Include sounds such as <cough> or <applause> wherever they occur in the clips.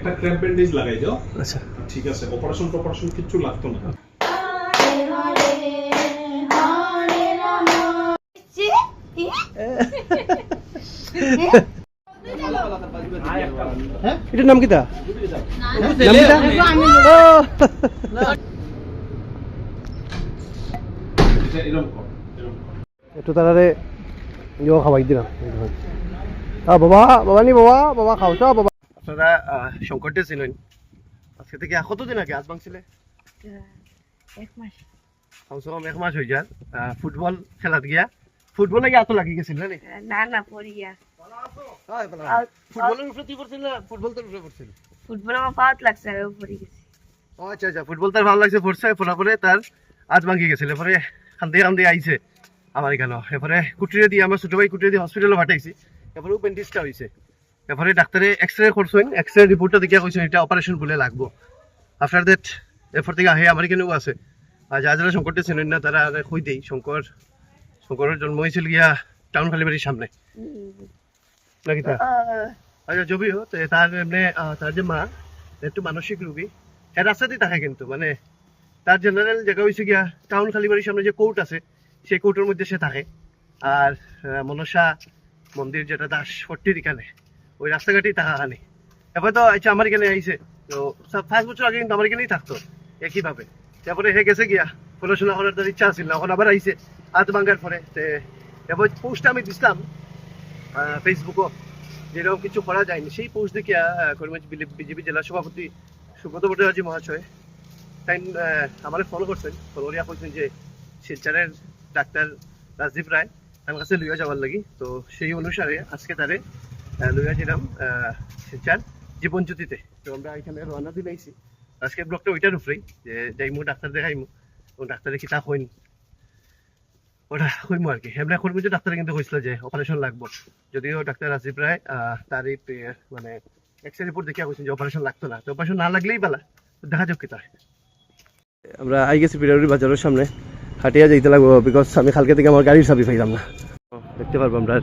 একটা cramp bandage লাগাই দাও। আচ্ছা। ঠিক আছে অপারেশন অপারেশন কিচ্ছু লাগতো না। এটার নাম এরকম কর। একটু তারারে ইয়ে খাওয়াই দিলাম। বাবা বাবা নি বাবা বাবা খাও বাবা? আপনারা শঙ্করটে ছিলেন। আজকে থেকে কতদিন আগে আজ ভাঙছিলে? এক মাস। কমসে কম এক মাস হয়ে যান ফুটবল খেলাত গিয়া। ফুটবল লাগে এত লাগি গেছিল নাকি না না পড়িয়া ফুটবলের উপরে তুই পড়ছিল ফুটবল তোর উপরে পড়ছিল ফুটবল আমার পাওয়াত লাগছে আর পড়ে গেছি। আচ্ছা আচ্ছা। ফুটবল তার ভালো লাগছে পড়ছে পড়া পরে তার আজ ভাঙি গেছিল। এরপরে কান্দে কান্দে আইছে আমার এখানে এরপরে কুটিরে দিয়ে আমার ছোট ভাই কুটিরে দিয়ে হসপিটালে পাঠাইছি এরপরে ব্যান্ডেজটা হয়েছে এরপরে ডাক্তারে এক্স রে করছেন এক্স রে রিপোর্টটা দেখিয়া কইছেন এটা অপারেশন বলে লাগবো। আফটার দ্যাট এরপর থেকে আহে আমার এখানেও আছে। আর যারা যারা শঙ্করটা চেনেন না তারা কই দেই শঙ্কর শঙ্করের জন্ম হয়েছিল গিয়া টাউন খালিবাড়ির সামনে। নাকি তা? আচ্ছা যদিও তার এমনি তার যে মা একটু মানসিক রোগী এর রাস্তাতেই থাকে কিন্তু মানে তার জেনারেল জায়গা হয়েছে গিয়া টাউন খালিবাড়ির সামনে যে কোর্ট আছে সেই কোর্টের মধ্যে সে থাকে। আর মনসা মন্দির যেটা দাস ফট্টির এখানে। ওই রাস্তাঘাটেই থাকা খানে এবার তো আচ্ছা আমার এখানে আইছে। তো পাঁচ বছর আগে কিন্তু আমার এখানেই থাকতো, একইভাবে। তারপরে হে গেছে গিয়া, পড়াশোনা করার তার ইচ্ছা আছিল না, এখন আবার আইছে, হাত ভাঙ্গার পরে। তে এবার পোস্ট আমি দিছিলাম ফেসবুকও যেরকম কিছু করা যায়নি। সেই পোস্ট দেখে করিমগঞ্জ বিজেপি জেলা সভাপতি সুব্রত ভট্টাচার্য মহাশয়, তাই আমার ফলো করছেন। ফলো করিয়া কইছেন যে, শিলচরের ডাক্তার রাজদীপ রায়, তার কাছে লইয়া যাওয়ার লাগি। তো সেই অনুসারে আজকে তারে আহ, লইয়া ছিলাম আহ, শিলচর জীবন জ্যোতিতে। তো আমরা এখানে রওনা আজকে ব্লগটা ওইটার উপরেই যে যাইমু ডাক্তার দেখাইমু। ও ডাক্তারে কিতা হইন ওটা কইমু আর কি। এমনি যে ডাক্তারে কিন্তু কইছিল যে অপারেশন লাগবো। যদিও ডাক্তার রাজীব রায় আহ, তার এই মানে এক্সরে রিপোর্ট দেখিয়া কইছেন যে অপারেশন লাগতো না। তো অপারেশন না লাগলেই বালা। তো দেখা যাক কিতা আমরা আই গেছি পিরাউরি বাজারের সামনে। হাটিয়া যাইতে লাগবো বিকজ আমি কালকে থেকে আমার গাড়ির চাবি পাইলাম না। দেখতে পারব আমরা।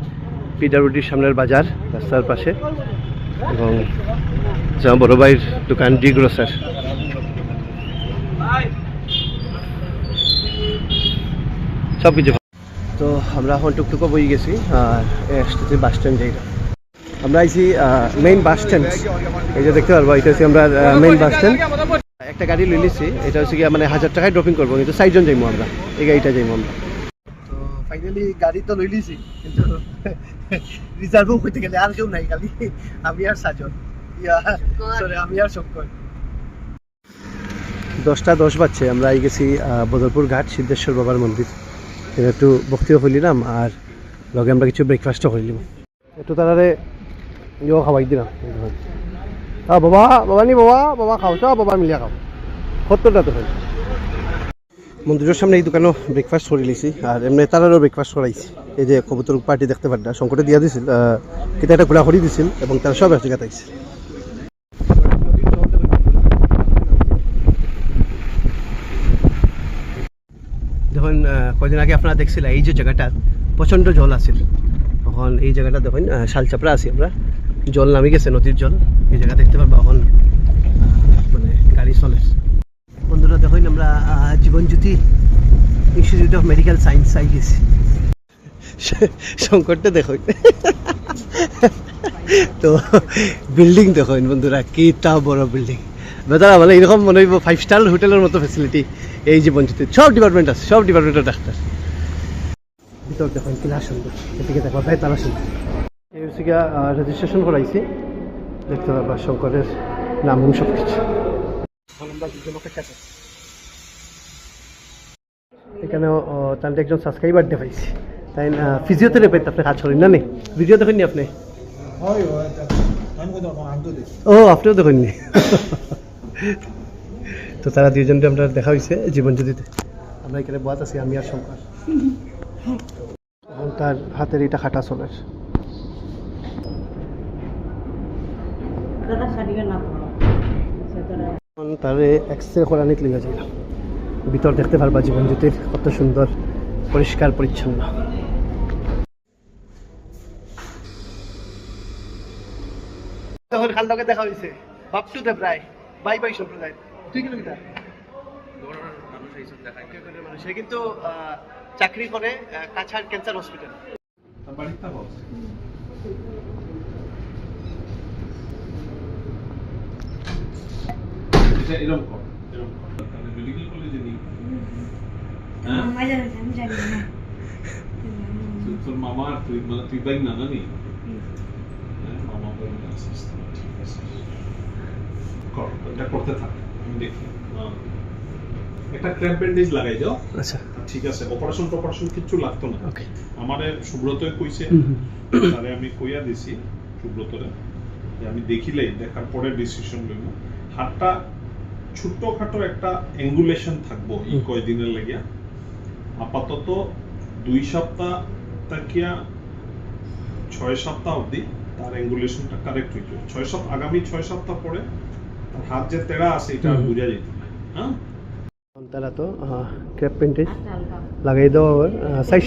পিডাব্লিউডির সামনের বাজার, রাস্তার পাশে, এবং যা বড় ভাইয়ের দোকান ডি গ্রোসার। সব কিছু তো আমরা এখন টুকটুকো বই গেছি, আর আসতেছি বাস স্ট্যান্ড যাই আমরা আইছি মেইন বাস স্ট্যান্ড এই যে দেখতে পারব, এটা হচ্ছে আমরা মেইন বাস স্ট্যান্ড একটা গাড়ি লই লিছি এটা হচ্ছে গিয়ে মানে হাজার টাকায় ড্রপিং করব, কিন্তু চারজন যাইমু আমরা, এই গাড়িটা যাইমু আমরা। তো ফাইনালি গাড়ি তো লই কিন্তু রিজার্ভও করতে গেলে আর কেউ নাই খালি। আমি আর সাজন। সরি আমি আর শঙ্কর। দশটা দশ বাজছে আমরা এই গেছি বদরপুর ঘাট সিদ্ধেশ্বর বাবার মন্দির। এখানে একটু বক্তিও হইলাম আর লগে আমরা কিছু ব্রেকফাস্টও করিলাম একটু তারারে ইয়েও খাওয়াই দিলাম। বাবা বাবা নি বাবা বাবা খাও তো বাবা মিলিয়া খাও। সত্তরটা তো হয় মন্দিরের সামনে এই দোকানও ব্রেকফাস্ট করে লিছি আর এমনি তারারও ব্রেকফাস্ট করাইছি। এই যে কবুতর পার্টি দেখতে পারটা শঙ্করে দিয়া দিছিল কিন্তু একটা ঘোরা করি দিছিল এবং তারা সব এক জায়গাতে আইছে যখন আহ, কয়দিন আগে আপনারা দেখছিলেন এই যে জায়গাটা প্রচণ্ড জল আছিল। তখন এই জায়গাটা দেখুন শালচাপড়া আছি আমরা। জল নামি গেছে নদীর জল। এই জায়গা দেখতে পারব এখন মানে গাড়ি চলে বন্ধুরা দেখুন আমরা আহ, Jibanjyoti institute of medical science I গেছি শঙ্করটা দেখুন তো বিল্ডিং দেখুন বন্ধুরা কিটা বড় বিল্ডিং বেদারা মানে এরকম মনে হইব ফাইভ স্টার হোটেলের মতো ফেসিলিটি এই জীবনজ্যোতি। সব ডিপার্টমেন্ট আছে সব ডিপার্টমেন্টের ডাক্তার ভিতর দেখুন কিলা সুন্দর। এদিকে দেখো ভাই তারা সুন্দর। এই হচ্ছে রেজিস্ট্রেশন করাইছি। দেখতে পারবা শঙ্করের নাম সব কিছু এখানেও তাহলে একজন সাবস্ক্রাইবার দেখাইছি। তাই ফিজিওথেরাপিতে আপনি কাজ করেন না নি? ভিডিও দেখেননি আপনি? ও আপনিও দেখেননি? তো তারা দুইজনকে আমরা দেখা হয়েছে জীবনজ্যোতিতে আমরা এখানে বাদ আছি আমি আর শঙ্কর। এখন তার হাতের এটা খাটা চলের এখন তারে এক্সরে করানিত লিখে যাইলাম। ভিতর দেখতে পারবা জীবনজ্যোতির কত সুন্দর পরিষ্কার পরিচ্ছন্ন। তখন খালদাকে দেখা হয়েছে। বাপটু দেব রায় বাই বাই সম্প্রদায়। তুই কিলোমিটার সে কিন্তু আহ, চাকরি করে কাছাড় ক্যান্সার হসপিটাল এরকম কর এরকম কর তাহলে মেডিকেল কলেজে নিই হ্যাঁ মামা জানে আমি জানি না তো- তোর মামা আর তুই মানে তুই বাইক না নানি হ্যাঁ, মামা বলবে আসিস ঠিক আছে কর এটা করতে থাক আমি দেখি। একটা ক্র্যাম্প ব্যান্ডেজ লাগাই দাও আচ্ছা ঠিক আছে অপারেশন টপারেশন কিচ্ছু লাগতো না ওকে আমারে সুব্রত কইছে তারে আমি কইয়া দিছি সুব্রতরে যে আমি দেখিলেই দেখার পরে ডিসিশন লইব হাতটা ছোট্টখাটো একটা অ্যাঙ্গুলেশন থাকব এই কয়দিনের লাগিয়া আপাতত দুই সপ্তাহ তাকিয়া ছয় সপ্তাহ অবধি তার অ্যাঙ্গুলেশনটা কারেক্ট হইতো ছয় সপ্তাহ আগামী ছয় সপ্তাহ পরে তার হাত যে তেড়া আছে এটা আর। বোঝা যেত হ্যাঁ? তারা তো ক্র্যাপ পেন্টেজ লাগাই দেওয়া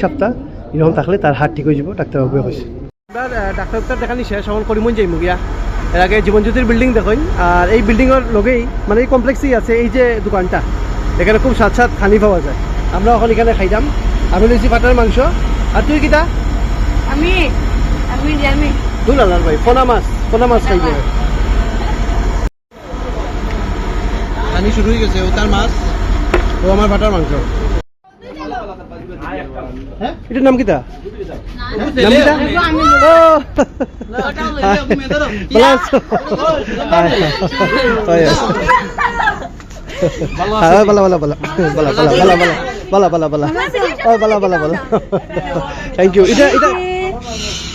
সপ্তাহ। এরকম থাকলে তার হাত ঠিক হয়ে যাব ডাক্তারবাবু কইছে এবার ডাক্তার ডাক্তার দেখানি শেষ এখন করিমন যাইমু গিয়া। এর আগে জীবনজ্যোতির বিল্ডিং দেখুন আর এই বিল্ডিংয়ের লগেই মানে এই কমপ্লেক্সেই আছে এই যে দোকানটা। এখানে খুব স্বাদ স্বাদ খানি পাওয়া যায়। আমরা এখন এখানে খাইলাম আমি লইছি পাটার মাংস আর তুই কিটা আমি আমি আমি দুই লালার ভাই পোনা মাছ পোনা মাছ খাইব খানি শুরু হয়ে গেছে ও তার মাছ ও আমার ভাটার মাংস হ্যাঁ এটার নাম কিটা নাম কিটা ও ভালো আছো হয় হ্যাঁ ভালো ভালো ভালো। ভালো ভালো ভালো ভালো ভালো ভালো ভালো ও ভালো ভালো ভালো। থ্যাংক ইউ এটা এটা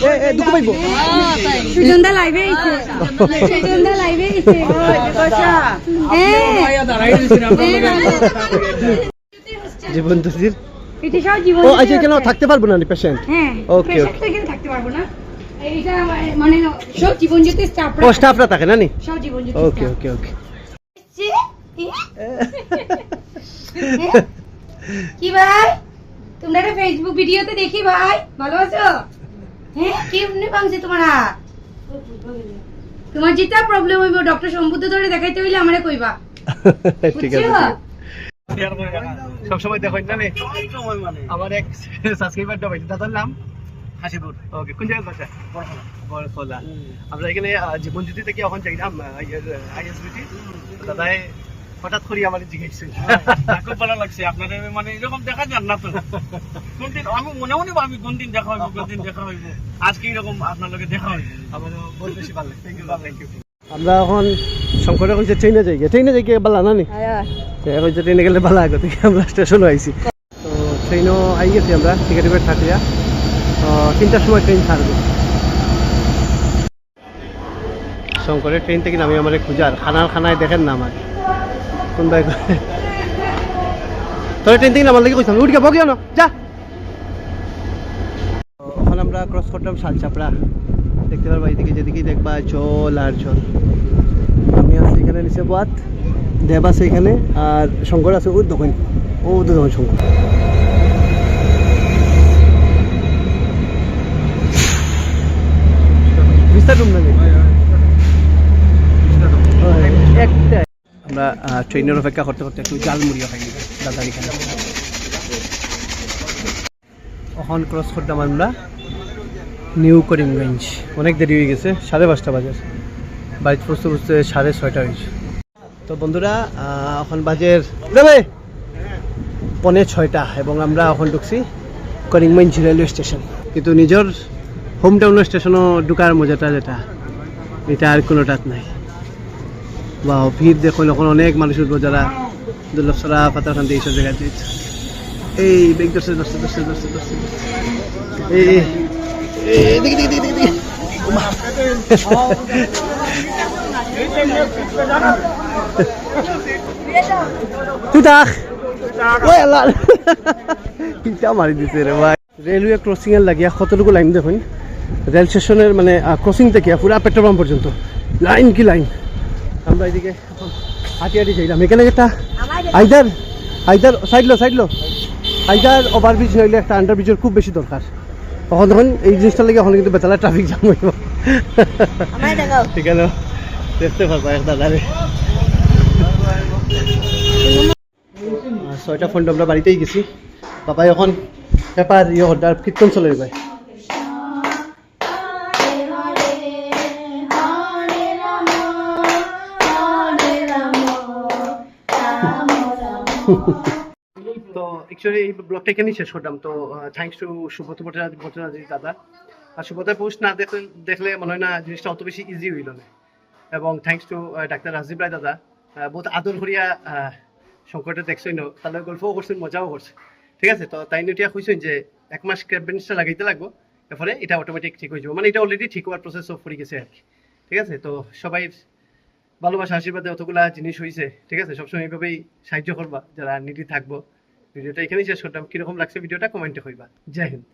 এ এ দুঃখ পাইব? সুজনদা লাইভে আইছে সুজনদা লাইভে আইছে জীবন ও আচ্ছা কেন থাকতে পারব না পেশেন্ট হ্যাঁ থাকতে পারব না। এইটা মানে সব জীবন জ্যোতি স্টাফ ও স্টাফরা থাকে না নি? সব জীবন ওকে ওকে ওকে কি ভাই? তোমরা একটা ফেসবুক ভিডিওতে দেখি ভাই ভালো আছো হ্যাঁ কি এমনি ভাঙছে তোমার হাত? তোমার যেটা প্রবলেম হইব ডক্টর সম্বুদ্ধ ধরে দেখাইতে হইলে আমারে কইবা। <laughs> ঠিক আছে বুঝছ? সব সময় দেখো না নে আমার এক সাবস্ক্রাইবার দাবাই দাদার নাম হাসিপুর ওকে কোন জায়গায় বাসা? বড়খোলা আমরা এখানে আহ, জীবন জ্যোতি থেকে এখন যাইলাম আইএসবিটি। দাদাই হঠাৎ করে আমার জিজ্ঞেস খুব ভালো লাগছে আপনাদের মানে এরকম দেখা যান না তো। কোনদিন আমি মনে মনে ভাবি কোনদিন দেখা হইব কোনদিন দেখা হইব। আজকে এরকম আপনার লগে দেখা হইব। আমার বহুত বেশি ভালো থ্যাংক ইউ থ্যাংক ইউ আমরা এখন শঙ্করে কইছে ট্রেনে যাই গিয়ে ট্রেনে যাই গিয়ে বালা না নি ট্রেনে কইছে ট্রেনে গেলে বালা আগে থেকে আমরা স্টেশন আইছি। তো ট্রেনও আই গেছি আমরা টিকিট টিকিট থাকিয়া তো তিনটার সময় ট্রেন ছাড়বে। শঙ্করের ট্রেন থেকে নামি আমার খুঁজার। খানার খানায় দেখেন না আমার কোনবাই তোর ট্রেন থেকে নামার লাগে কইতাম উঠ গে বগিও না যা। এখন আমরা ক্রস করলাম শালচাপড়া। দেখতে পারবা এদিকে যেদিকেই দেখবা জল আর জল আমি আছি এখানে নিচে বাত দেব আছে এখানে আর শঙ্কর আছে ও দোকান। ও তো দোকান শঙ্কর। বিস্তার রুম নাকি? একটা আমরা ট্রেনের অপেক্ষা করতে করতে একটু জাল মুড়িও খাই। দাদার এখানে। এখন ক্রস করতাম আমরা নিউ করিমগঞ্জ। অনেক দেরি হয়ে গেছে, সাড়ে পাঁচটা বাজে। বাড়িতে বুঝতে বুঝতে সাড়ে ছয়টা হয়েছে। তো বন্ধুরা এখন বাজের দেবে? পনে ছয়টা এবং আমরা এখন ঢুকছি করিমগঞ্জ রেলওয়ে স্টেশন। কিন্তু নিজের হোম টাউনের স্টেশনও ঢুকার মজাটা যেটা, এটা আর কোনোটাত নাই। বা ভিড় দেখুন এখন অনেক মানুষ উঠবো, যারা দুর্লভসরা পাতারখান্তি এইসব জায়গায় যেত এই, বেগ দর্শে দর্শে দর্শে দর্শে দর্শে এই দেখি দেখি দেখি দেখি রেলওয়ে ক্রসিং এর লাগিয়া কতটুকু লাইন দেখুন? রেল স্টেশনের মানে ক্রসিং থেকে পুরা পেট্রোল পাম্প পর্যন্ত। লাইন কি লাইন আমরা এদিকে এখন হাঁটি হাঁটি যাইলাম এখানে একটা either either side low side low either overbridge নইলে একটা আন্ডার ব্রিজের খুব বেশি দরকার। তখন তখন এই জিনিসটা লাগে এখন কিন্তু বেতালা ট্রাফিক জ্যাম হইব। আছে দেখতে পারবা এক দাদারে। ছয়টা ফোন আমরা বাড়িতেই গেছি। বাবা এখন পেপার ইয়ে অর্ডার কীর্তন চলে ভাই তো অ্যাকচুয়ালি এই ব্লগটা এখানেই শেষ করলাম। তো থ্যাংকস টু সুব্রত ভট্টাচার্য দাদা। আর পোস্ট না দেখলে দেখলে মনে হয় না জিনিসটা অত বেশি ইজি হইল না। এবং thanks to doctor Rajib Roy দাদা বহুত আদর করিয়া সংকটে দেখছই ন তাহলে গল্পও করছেন, মজাও করছে ঠিক আছে, তো তাই এতিয়া কইছেন যে এক মাস ক্যাব বেঞ্চটা লাগাইতে লাগবো। এরপরে এটা অটোমেটিক ঠিক হয়ে যাব। মানে এটা অলরেডি ঠিক হওয়ার অফ করে গেছে আর কি। ঠিক আছে, তো সবাই ভালোবাসা আশীর্বাদে অতগুলা জিনিস হয়েছে ঠিক আছে? সবসময় এইভাবেই সাহায্য করবা, যারা নিডি থাকব। ভিডিওটা এখানেই শেষ করতাম কীরকম লাগছে ভিডিওটা? কমেন্টে হইবা জয় হিন্দ।